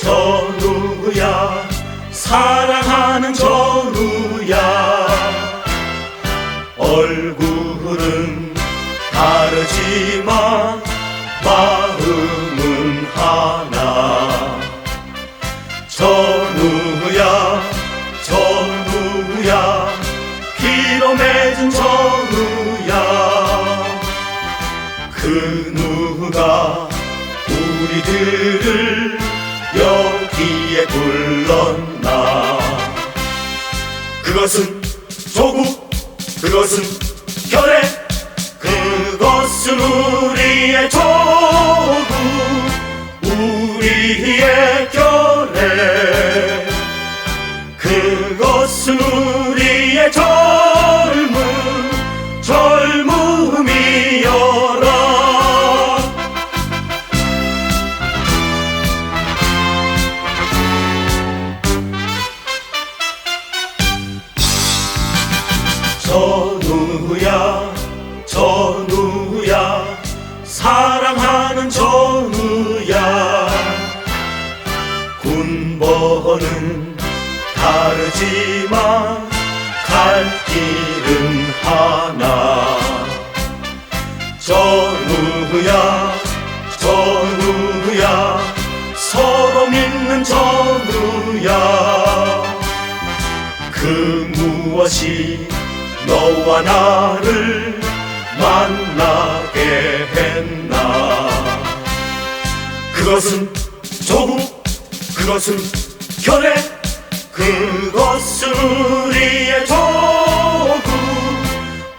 저 누구야? 사랑하는 저 누구야? 얼굴은 다르지만 마음은 하나. 저 누구야? 저 누구야? 피로 맺은 저 누구야? 그 누가 우리들을 여기에 불렀나? 그것은 조국 그것은 결의 그것은 우리의 조국 우리의 결 저 누구야 저 누구야 사랑하는 저 누구야. 군번은 다르지만 갈 길은 하나. 저 누구야 저 누구야 서로 믿는 저 누구야. 그 무엇이 너와 나를 만나게 했나? 그것은 조국 그것은 결혜 그것은 우리의 조국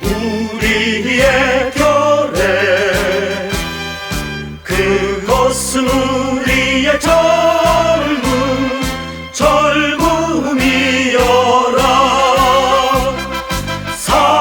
우리의 결혜 그것은 우리의 조국 Song.